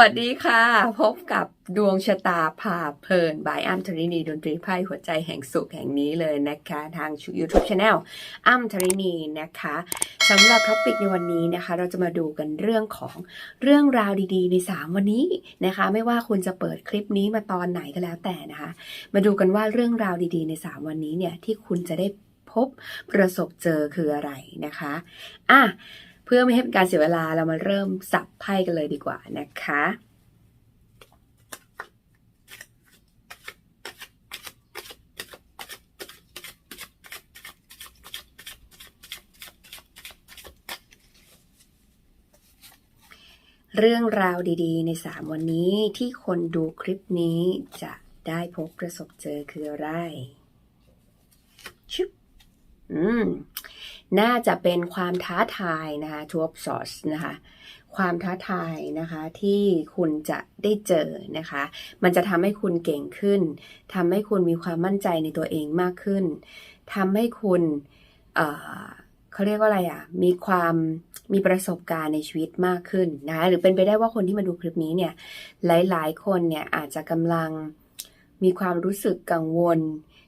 วัสดีค่ะ พบกับดวงชะตาพาเพลินบายอัมธรินีดนตรีไพ่หัวใจแห่งสุขแห่งนี้เลยนะคะ ทาง YouTube Channel อัมธรินีนะคะสำหรับท็อปิกในวันนี้นะคะ เราจะมาดูกันเรื่องของเรื่องราวดีๆ ใน 3 วันนี้นะคะ ไม่ว่าคุณจะเปิดคลิปนี้มาตอนไหนก็แล้วแต่นะคะ มาดูกันว่าเรื่องราวดีๆ ใน 3 วันนี้เนี่ยที่คุณจะได้พบประสบเจอคืออะไรนะคะอะ พื่อไม่ให้เป็นการเสียเวลาเรามาเริ่มสับไพ่กันเลยดีกว่านะคะ เรื่องราวดีๆ ใน 3 วันนี้ที่คนดูคลิปนี้จะได้พบประสบเจอคืออะไรชุบอืม น่าจะเป็นความท้าทายนะคะทวบซอสนะคะความท้าทายนะคะที่คุณจะได้เจอนะคะ มันจะทำให้คุณเก่งขึ้นทำให้คุณมีความมั่นใจในตัวเองมากขึ้นทำให้คุณเเขาเรียกว่าอะไรอะ มีความมีประสบการณ์ในชีวิตมากขึ้นนะคะหรือเป็นไปได้ว่าคนที่มาดูคลิปนี้เนี่ยหลาย ๆ คนเนี่ยอาจจะกำลังมีความรู้สึกกังวล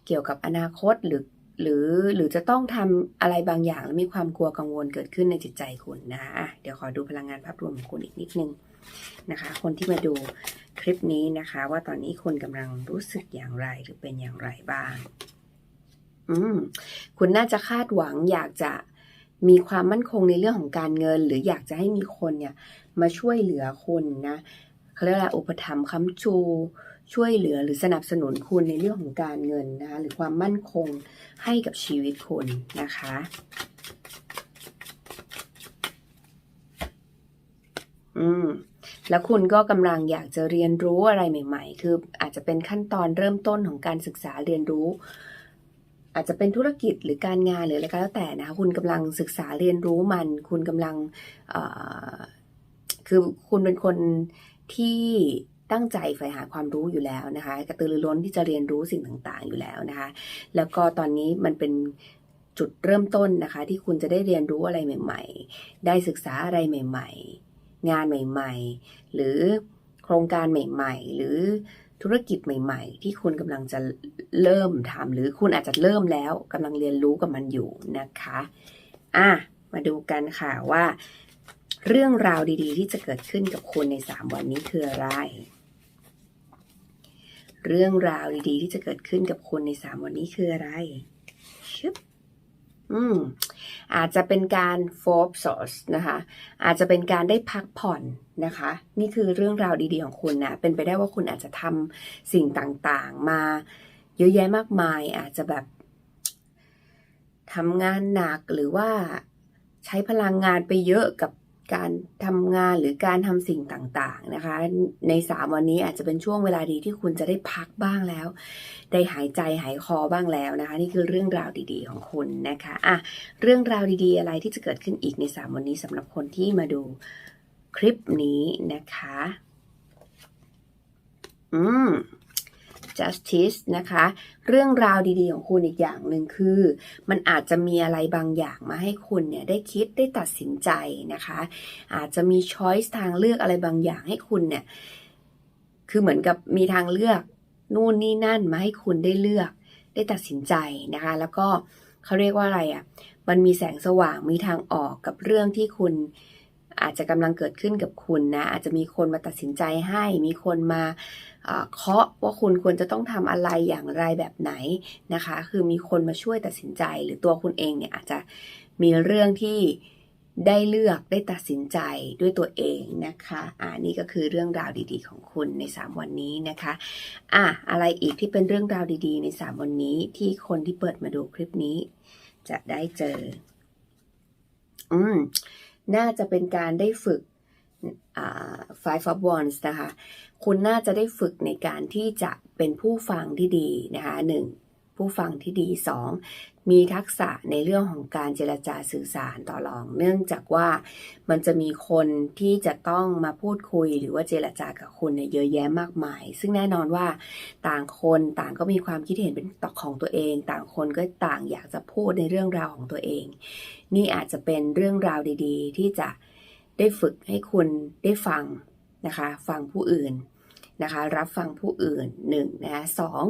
เกี่ยวกับอนาคตหรือ หรือหรือจะต้องทำอะไรบางอย่างแล้วมีความกลัวกังวลเกิดขึ้นในจิตใจคุณนะะเดี๋ยวขอดูพลังงานภาพรวมของคุณอีกนิดนึงนะคะ คนที่มาดูคลิปนี้นะคะ ว่าตอนนี้คุณกำลังรู้สึกอย่างไรหรือเป็นอย่างไรบ้าง อืมคุณน่าจะคาดหวังอยากจะมีความมั่นคงในเรื่องของการเงิน หรืออยากจะให้มีคนเนี่ย มาช่วยเหลือคุณนะเขาเรียกอะไรอุปถัมภ์ค้ำชู ช่วยเหลือหรือสนับสนุนคุณในเรื่องของการเงินนะคะหรือความมั่นคงให้กับชีวิตคุณนะคะอืมแล้วคุณก็กำลังอยากจะเรียนรู้อะไรใหม่ ๆ คืออาจจะเป็นขั้นตอนเริ่มต้นของการศึกษาเรียนรู้ อาจจะเป็นธุรกิจหรือการงานหรืออะไรก็แล้วแต่นะคะคุณกำลังศึกษาเรียนรู้มัน คุณกำลังคือคุณเป็นคนที่ ตั้งใจใฝ่หาความรู้อยู่แล้วนะคะ กระตือรือร้นที่จะเรียนรู้สิ่งต่างๆอยู่แล้วนะคะ แล้วก็ตอนนี้มันเป็นจุดเริ่มต้นนะคะ ที่คุณจะได้เรียนรู้อะไรใหม่ ๆ ได้ศึกษาอะไรใหม่ ๆ งานใหม่ ๆ หรือโครงการใหม่ ๆ หรือธุรกิจใหม่ ๆ ที่คุณกำลังจะเริ่มทำหรือคุณอาจจะเริ่มแล้วกำลังเรียนรู้กับมันอยู่นะคะอะมาดูกันค่ะว่า เรื่องราวดีๆ ที่จะเกิดขึ้นกับคุณใน 3 วันนี้คืออะไร เรื่องราวดีๆ ที่จะเกิดขึ้นกับคุณใน3วันนี้คืออะไรชึบอืมอาจจะเป็นการโฟบซอสนะคะ อาจจะเป็นการได้พักผ่อนนะคะ นี่คือเรื่องราวดีๆของคุณนะเป็นไปได้ว่าคุณอาจจะทำสิ่งต่างๆ มาเยอะแยะมากมาย อาจจะแบบทำงานหนักหรือว่าใช้พลังงานไปเยอะกับ การทำงานหรือการทำสิ่งต่างๆนะคะ ในสามวันนี้อาจจะเป็นช่วงเวลาดีที่คุณจะได้พักบ้างแล้ว ได้หายใจหายคอบ้างแล้วนะคะ นี่คือเรื่องราวดีๆของคุณนะคะอะเรื่องราวดีๆอะไรที่จะเกิดขึ้นอีกใน 3 วันนี้สำหรับคนที่มาดูคลิปนี้นะคะ อืม justice นะคะ เรื่องราวดีๆของคุณอีกอย่างหนึ่งคือ มันอาจจะมีอะไรบางอย่างมาให้คุณเนี่ยได้คิดได้ตัดสินใจนะคะ อาจจะมี choice ทางเลือกอะไรบางอย่างให้คุณเนี่ย คือเหมือนกับมีทางเลือกนู่นนี่นั่นมาให้คุณได้เลือกได้ตัดสินใจนะคะ แล้วก็เขาเรียกว่าอะไรอะ่ะ มันมีแสงสว่างมีทางออกกับเรื่องที่คุณ อาจจะกำลังเกิดขึ้นกับคุณนะ อาจจะมีคนมาตัดสินใจให้ มีคนมาเคาะว่าคุณควรจะต้องทำอะไรอย่างไรแบบไหนนะคะ คือมีคนมาช่วยตัดสินใจ หรือตัวคุณเองเนี่ยอาจจะมีเรื่องที่ได้เลือกได้ตัดสินใจด้วยตัวเองนะคะอ่านี่ก็คือเรื่องราวดีๆ ของคุณใน 3 วันนี้นะคะ อะอะไรอีกที่เป็นเรื่องราวดีๆ ใน 3 วันนี้ที่คนที่เปิดมาดูคลิปนี้ จะได้เจอ อืม น่าจะเป็นการได้ฝึก five of wands นะคะ คุณน่าจะได้ฝึกในการที่จะเปเป็นผู้ฟังที่ดีนะคะหนึ่งผู้ฟังที่ดีสอง มีทักษะในเรื่องของการเจรจาสื่อสารต่อรอง เนื่องจากว่ามันจะมีคนที่จะต้องมาพูดคุยหรือว่าเจรจากับคุณเนี่ยเยอะแยะมากมาย ซึ่งแน่นอนว่าต่างคนต่างก็มีความคิดเห็นเป็นต่อของตัวเอง ต่างคนก็ต่างอยากจะพูดในเรื่องราวของตัวเอง นี่อาจจะเป็นเรื่องราวดีๆ ที่จะได้ฝึกให้คุณได้ฟังนะคะ ฟังผู้อื่นนะคะ รับฟังผู้อื่นหนึ่งนะคะสอง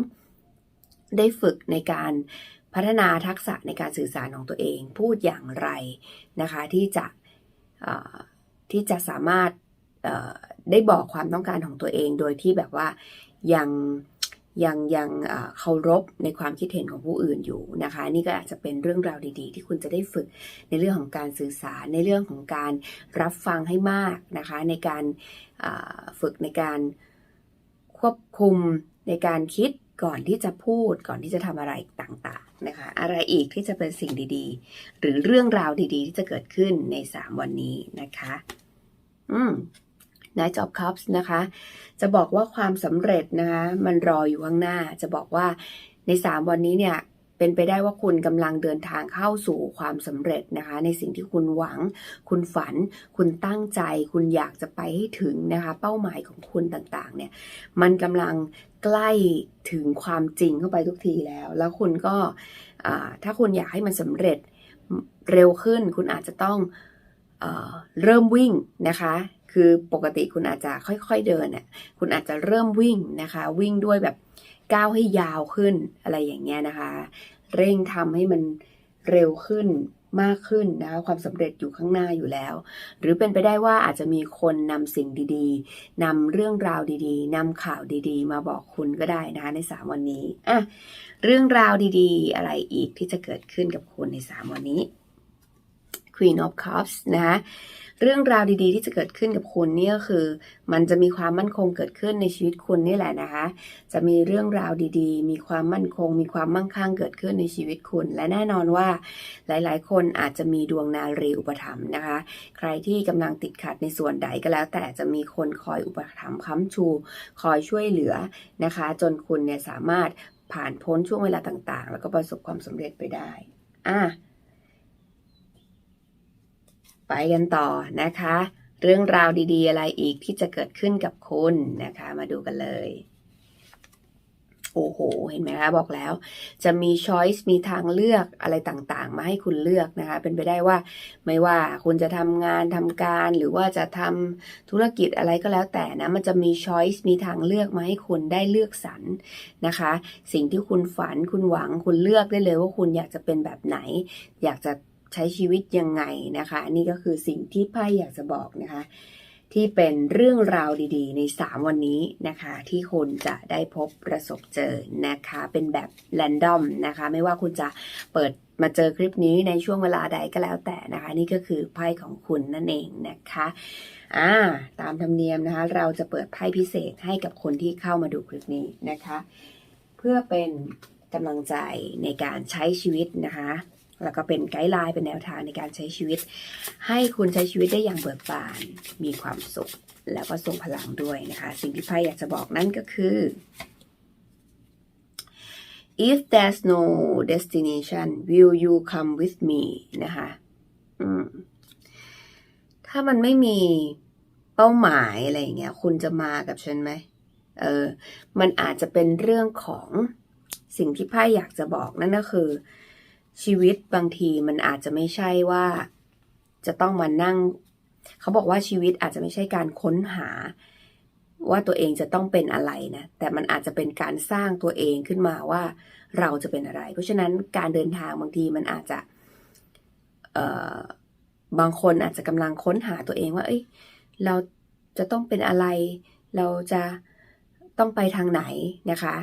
ได้ฝึกในการ พัฒนาทักษะในการสื่อสารของตัวเอง พูดอย่างไรนะคะ ที่จะที่จะสามารถได้บอกความต้องการของตัวเอง โดยที่แบบว่ายังยังยังเคารพในความคิดเห็นของผู้อื่นอยู่นะคะ นี่ก็อาจจะเป็นเรื่องราวดีๆ ที่คุณจะได้ฝึกในเรื่องของการสื่อสารในเรื่องของการรับฟังให้มากนะคะ ในการฝึกในการควบคุมในการคิด ก่อนที่จะพูดก่อนที่จะทำอะไรต่างๆนะคะอะไรอีกที่จะเป็นสิ่งดีๆ หรือเรื่องราวดีๆ ที่จะเกิดขึ้นใน 3 วันนี้นะคะอืมนายจอบคัพนะคะ จะบอกว่าความสำเร็จนะคะมันรออยู่ข้างหน้า จะบอกว่าใน 3 วันนี้เนี่ย เป็นไปได้ว่าคุณกำลังเดินทางเข้าสู่ความสำเร็จนะคะ ในสิ่งที่คุณหวัง คุณฝัน คุณตั้งใจ คุณอยากจะไปให้ถึงนะคะ เป้าหมายของคุณต่างๆ เนี่ย มันกำลังใกล้ถึงความจริงเข้าไปทุกทีแล้ว แล้วคุณก็ถ้าคุณอยากให้มันสำเร็จเร็วขึ้น คุณอาจจะต้องเอเริ่มวิ่งนะคะ คือปกติคุณอาจจะค่อยๆเดินเนี่ยคุณอาจจะเริ่มวิ่งนะคะ วิ่งด้วยแบบ ก้าวให้ยาวขึ้นอะไรอย่างเงี้ยนะคะ เร่งทำให้มันเร็วขึ้นมากขึ้นนะคะความสำเร็จอยู่ข้างหน้าอยู่แล้ว หรือเป็นไปได้ว่าอาจจะมีคนนำสิ่งดีๆนำเรื่องราวดีๆนำข่าวดีๆ มาบอกคุณก็ได้นะคะใน 3 วันนี้อะเรื่องราวดีๆ อะไรอีกที่จะเกิดขึ้นกับคุณใน 3 วันนี้ Queen of Cups นะคะ เรื่องราวดีๆ ที่จะเกิดขึ้นกับคุณนี่ก็คือ มันจะมีความมั่นคงเกิดขึ้นในชีวิตคุณนี่แหละนะคะ จะมีเรื่องราวดีๆ มีความมั่นคง มีความมั่งคั่งเกิดขึ้นในชีวิตคุณ และแน่นอนว่าหลายๆ คนอาจจะมีดวงนารีอุปถัมภ์นะคะ ใครที่กำลังติดขัดในส่วนใดก็แล้ว แต่จะมีคนคอยอุปถัมภ์ค้ำชู คอยช่วยเหลือนะคะ จนคุณเนี่ยสามารถผ่านพ้นช่วงเวลาต่างๆ แล้วก็ประสบความสำเร็จไปได้อะ ไปกันต่อนะคะ เรื่องราวดี ๆ อะไรอีกที่จะเกิดขึ้นกับคุณนะคะ มาดูกันเลยโอ้โห เห็นไหมคะบอกแล้ว จะมีช้อยส์มีทางเลือกอะไรต่างๆ มาให้คุณเลือกนะคะ เป็นไปได้ว่าไม่ว่าคุณจะทำงานทำการหรือว่าจะทำธุรกิจอะไรก็แล้วแต่นะ มันจะมีช้อยส์มีทางเลือกมาให้คุณได้เลือกสรรนะคะ สิ่งที่คุณฝันคุณหวังคุณเลือกได้เลยว่าคุณอยากจะเป็นแบบไหน อยากจะ ใช้ชีวิตยังไงนะคะ นี่ก็คือสิ่งที่ไพ่อยากจะบอกนะคะ ที่เป็นเรื่องราวดีๆ ใน 3 วันนี้นะคะ ที่คุณจะได้พบประสบเจอนะคะ เป็นแบบแรนดอมนะคะ ไม่ว่าคุณจะเปิดมาเจอคลิปนี้ในช่วงเวลาใดก็แล้วแต่นะคะ นี่ก็คือไพ่ของคุณนั่นเองนะคะอ่าตามธรรมเนียมนะคะ เราจะเปิดไพ่พิเศษให้กับคนที่เข้ามาดูคลิปนี้นะคะ เพื่อเป็นกำลังใจในการใช้ชีวิตนะคะ แล้วก็เป็นไกด์ไลน์เป็นแนวทางในการใช้ชีวิต ให้คุณใช้ชีวิตได้อย่างเบิกบาน มีความสุข แล้วก็ทรงพลังด้วยนะคะ สิ่งที่ไพ่อยากจะบอกนั่นก็คือ if there's no destination will you come with me นะคะถ้ามันไม่มีเป้าหมายอะไรอย่างเงี้ย คุณจะมากับฉันไหมเออ มันอาจจะเป็นเรื่องของสิ่งที่ไพ่อยากจะบอกนั่นก็คือ ชีวิตบางทีมันอาจจะไม่ใช่ว่า จะต้องมานั่ง เขาบอกว่าชีวิตอาจจะไม่ใช่การค้นหา ว่าตัวเองจะต้องเป็นอะไรนะ แต่มันอาจจะเป็นการสร้างตัวเองขึ้นมาว่าเราจะเป็นอะไร เพราะฉะนั้นการเดินทางบางทีมันอาจจะบางคนอาจจะกำลังค้นหาตัวเองว่า เอ้ย เราจะต้องเป็นอะไร เราจะต้องไปทางไหนนะคะ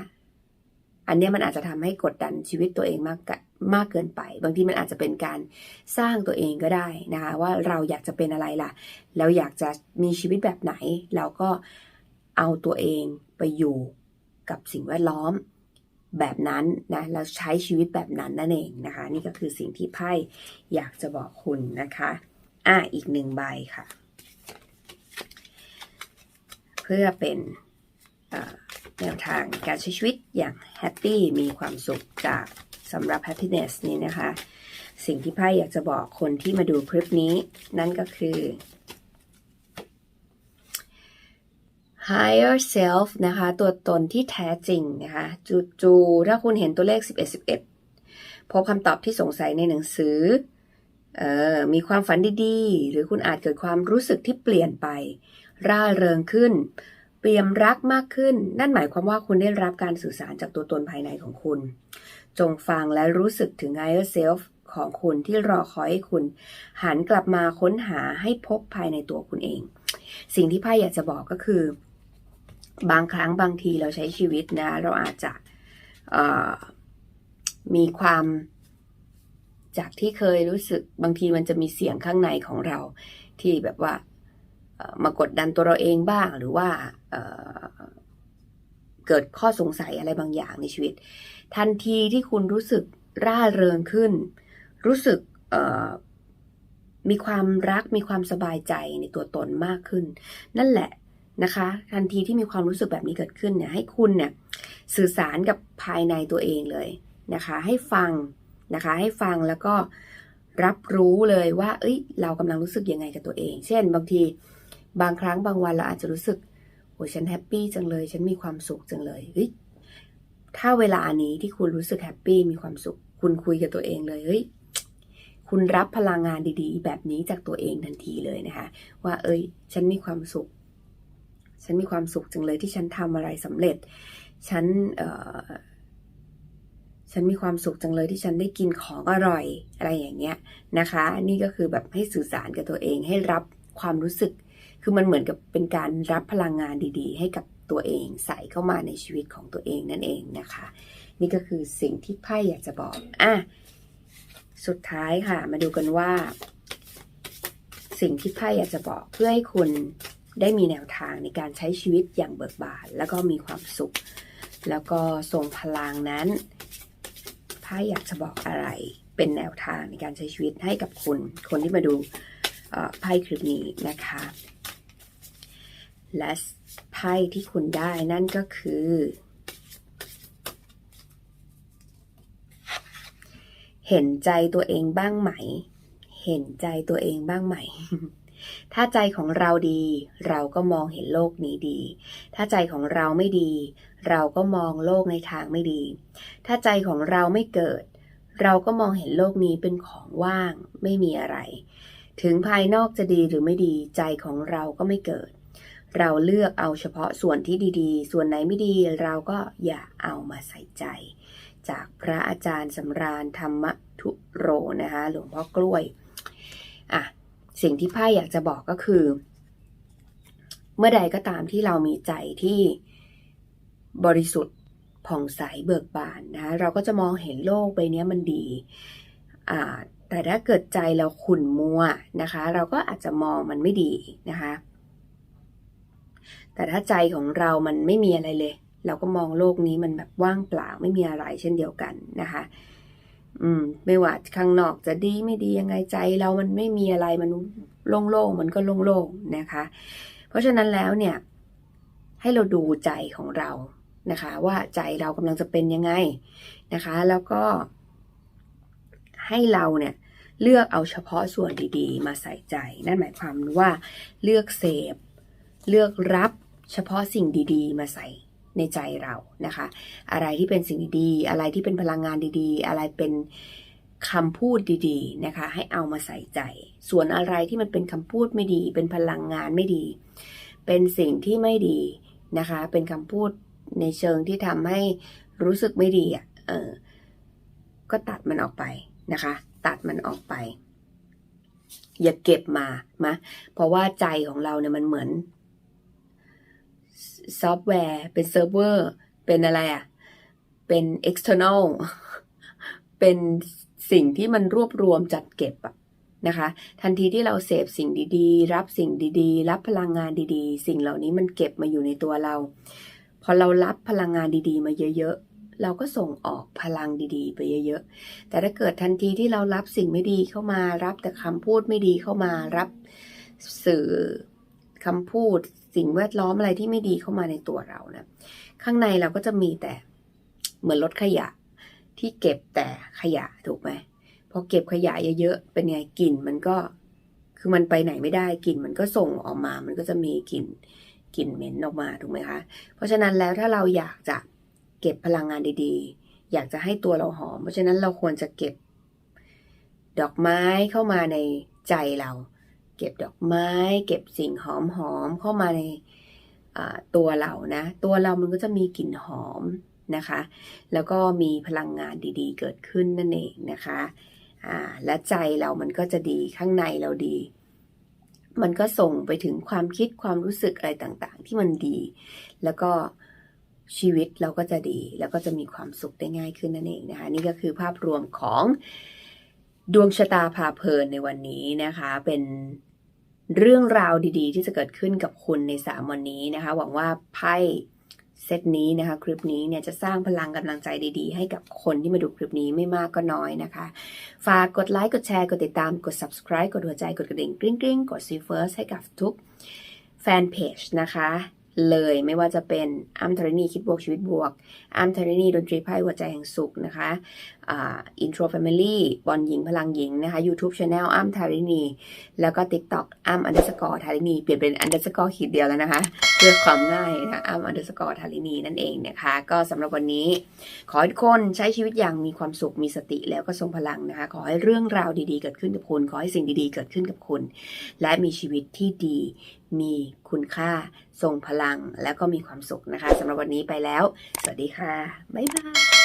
อันนี้มันอาจจะทำให้กดดันชีวิตตัวเองมากมากเกินไป บางทีมันอาจจะเป็นการสร้างตัวเองก็ได้นะคะว่าเราอยากจะเป็นอะไรล่ะ แล้วอยากจะมีชีวิตแบบไหน เราก็เอาตัวเองไปอยู่กับสิ่งแวดล้อมแบบนั้นนะแล้วใช้ชีวิตแบบนั้นนั่นเองนะคะ นี่ก็คือสิ่งที่ไพ่อยากจะบอกคุณนะคะอะอีกหนึ่งใบค่ะ เพื่อเป็น แนวทางการใช้ชีวิตอย่างแฮปปี้มีความสุขจากสำหรับ happiness นี้นะคะ สิ่งที่ไพ่อยากจะบอกคนที่มาดูคลิปนี้ นั่นก็คือ higher self นะคะ ตัวตนที่แท้จริงนะคะจู่ๆถ้าคุณเห็นตัวเลข 11 11 พบคำตอบที่สงสัยในหนังสือเออมีความฝันดีๆ หรือคุณอาจเกิดความรู้สึกที่เปลี่ยนไป ร่าเริงขึ้น เปี่ยมรักมากขึ้น นั่นหมายความว่าคุณได้รับการสื่อสารจากตัวตนภายในของคุณ จงฟังและรู้สึกถึง higher self ของคุณที่รอคอยให้คุณ หันกลับมาค้นหาให้พบภายในตัวคุณเอง สิ่งที่ไพ่อยากจะบอกก็คือ บางครั้งบางทีเราใช้ชีวิตนะ เราอาจจะมีความจากที่เคยรู้สึกบางทีมันจะมีเสียงข้างในของเราที่แบบว่า มากดดันตัวเราเองบ้าง หรือว่าเเกิดข้อสงสัยอะไรบางอย่างในชีวิต ทันทีที่คุณรู้สึกร่าเริงขึ้น รู้สึกมีความรักมีความสบายใจในตัวตนมากขึ้น นั่นแหละนะคะ ทันทีที่มีความรู้สึกแบบนี้เกิดขึ้นเนี่ยให้คุณเนี่ยสื่อสารกับภายในตัวเองเลยนะคะ ให้ฟังนะคะ ให้ฟังแล้วก็รับรู้เลยว่า เอ้ย เรากำลังรู้สึกยังไงกับตัวเอง เช่น บางที บางครั้งบางวันเราอาจจะรู้สึกโอ้ฉันแฮปปี้จังเลย ฉันมีความสุขจังเลยเฮ้ยถ้าเวลานี้ที่คุณรู้สึกแฮปปี้มีความสุข คุณคุยกับตัวเองเลยเฮ้ยคุณรับพลังงานดี ๆ แบบนี้จากตัวเองทันทีเลยนะคะ ว่า เอ้ย ฉันมีความสุข ฉันมีความสุขจังเลยที่ฉันทำอะไรสำเร็จ ฉันเอ่อฉันมีความสุขจังเลยที่ฉันได้กินของอร่อยอะไรอย่างเงี้ยนะคะ นี่ก็คือแบบให้สื่อสารกับตัวเองให้รับความรู้สึก คือมันเหมือนกับเป็นการรับพลังงานดีๆ ให้กับตัวเองใส่เข้ามาในชีวิตของตัวเองนั่นเองนะคะ นี่ก็คือสิ่งที่ไพ่อยากจะบอกอะสุดท้ายค่ะ มาดูกันว่า สิ่งที่ไพ่อยากจะบอกเพื่อให้คุณได้มีแนวทางในการใช้ชีวิตอย่างเบิกบานแล้วก็มีความสุข แล้วก็ทรงพลังนั้นไพ่อยากจะบอกอะไรเป็นแนวทางในการใช้ชีวิตให้กับคุณ คนที่มาดูไพ่คลิปนี้นะคะ และไพ่ที่คุณได้นั่นก็คือ เห็นใจตัวเองบ้างไหม เห็นใจตัวเองบ้างไหม ถ้าใจของเราดี เราก็มองเห็นโลกนี้ดี ถ้าใจของเราไม่ดี เราก็มองโลกในทางไม่ดี ถ้าใจของเราไม่เกิด เราก็มองเห็นโลกนี้เป็นของว่างไม่มีอะไร ถึงภายนอกจะดีหรือไม่ดีใจของเราก็ไม่เกิด เราเลือกเอาเฉพาะส่วนที่ดีๆ ส่วนไหนไม่ดีเราก็อย่าเอามาใส่ใจ จากพระอาจารย์สำราญธรรมทุโรนะคะหลวงพ่อกล้วยอะสิ่งที่ไพ่อยากจะบอกก็คือ เมื่อใดก็ตามที่เรามีใจที่บริสุทธิ์ผ่องใสเบิกบานนะคะเราก็จะมองเห็นโลกใบนี้มันดีอ่าแต่ถ้าเกิดใจเราขุ่นมัวนะคะ เราก็อาจจะมองมันไม่ดีนะคะ แต่ถ้าใจของเรามันไม่มีอะไรเลย เราก็มองโลกนี้มันแบบว่างเปล่าไม่มีอะไรเช่นเดียวกันนะคะ อืม ไม่ว่าข้างนอกจะดีไม่ดียังไงใจ เรามันไม่มีอะไรมันโล่งๆมันก็โล่งๆนะคะ เพราะฉะนั้นแล้วเนี่ย ให้เราดูใจของเรานะคะ ว่าใจเรากำลังจะเป็นยังไงนะคะ แล้วก็ ให้เราเนี่ยเลือกเอาเฉพาะส่วนดีๆ มาใส่ใจ นั่นหมายความว่าเลือกเสพ เลือกรับ เฉพาะสิ่งดีๆ มาใส่ในใจเรานะคะ อะไรที่เป็นสิ่งดีๆ อะไรที่เป็นพลังงานดีๆ อะไรเป็นคำพูดดีๆนะคะ ให้เอามาใส่ใจ ส่วนอะไรที่มันเป็นคำพูดไม่ดี เป็นพลังงานไม่ดี เป็นสิ่งที่ไม่ดีนะคะ เป็นคำพูดในเชิงที่ทำให้รู้สึกไม่ดีอะเออก็ตัดมันออกไปนะคะ ตัดมันออกไป อย่าเก็บมามะเพราะว่าใจของเราเนี่ยมันเหมือน ซอฟต์แวร์ เป็นเซิร์ฟเวอร์ เป็นอะไรอะ เป็น external เป็นสิ่งที่มันรวบรวมจัดเก็บอะนะคะ ทันทีที่เราเสพสิ่งดีๆ รับสิ่งดีๆ รับพลังงานดีๆ สิ่งเหล่านี้มันเก็บมาอยู่ในตัวเรา พอเรารับพลังงานดีๆ มาเยอะๆ เราก็ส่งออกพลังดีๆ ไปเยอะๆ แต่ถ้าเกิดทันทีที่เรารับสิ่งไม่ดีเข้ามา รับแต่คำพูดไม่ดีเข้ามา รับสื่อคำพูด สิ่งแวดล้อมอะไรที่ไม่ดีเข้ามาในตัวเรานะ ข้างในเราก็จะมีแต่เหมือนรถขยะที่เก็บแต่ขยะถูกไหมพอเก็บขยะเยอะๆเป็นไงกลิ่นมันก็คือมันไปไหนไม่ได้กลิ่นมันก็ส่งออกมา มันก็จะมีกลิ่นกลิ่นเหม็นออกมาถูกไหมคะ เพราะฉะนั้นแล้วถ้าเราอยากจะเก็บพลังงานดีๆ อยากจะให้ตัวเราหอม เพราะฉะนั้นเราควรจะเก็บ ดอกไม้เข้ามาในใจเรา เก็บดอกไม้ เก็บสิ่งหอมๆเข้ามาในตัวเรานะ ตัวเรามันก็จะมีกลิ่นหอมนะคะ แล้วก็มีพลังงานดีๆ เกิดขึ้นนั่นเองนะคะและใจเรามันก็จะดีข้างในเราดี มันก็ส่งไปถึงความคิดความรู้สึกอะไรต่างๆ ที่มันดี แล้วก็ชีวิตเราก็จะดี แล้วก็จะมีความสุขได้ง่ายขึ้นนั่นเองนะคะ นี่ก็คือภาพรวมของดวงชะตาพาเพลินในวันนี้นะคะ เป็น เรื่องราวดีๆ ที่จะเกิดขึ้นกับคุณใน 3 วันนี้นะคะ หวังว่าไพ่เซตนี้นะคะ คลิปนี้เนี่ยจะสร้างพลังกำลังใจดีๆ ให้กับคนที่มาดูคลิปนี้ไม่มากก็น้อยนะคะ ฝากกดไลค์กดแชร์กดติดตามกด subscribe กดหัวใจกดกระดิ่งกริ๊งกริ๊งกด see first ให้กับทุกแฟนเพจนะคะเลยไม่ว่าจะเป็นอ้ำธรณีคิดบวกชีวิตบวกอ้ำธรณีดนตรีไพ่หัวใจแห่งสุขนะคะ อินโทรแฟมิลี่บอลหญิงพลังหญิงนะคะ YouTube Channel อ้ำธารณีแล้วก็ TikTok อ้ำอันเดอร์สกอร์ธารินี เปลี่ยนเป็นอันเดอร์สกอร์ขีดเดียวแล้วนะคะ เพื่อความง่ายนะคะอ้ำอันเดอร์สกอร์ธารินีนั่นเองนะคะ ก็สำหรับวันนี้ ขอให้ทุกคนใช้ชีวิตอย่างมีความสุขมีสติแล้วก็ทรงพลังนะคะ ขอให้เรื่องราวดีๆเกิดขึ้นกับคุณ ขอให้สิ่งดีๆเกิดขึ้นกับคุณ และมีชีวิตที่ดี มีคุณค่าทรงพลังแล้วก็มีความสุขนะคะสำหรับวันนี้ไปแล้ว สวัสดีค่ะบ๊ายบาย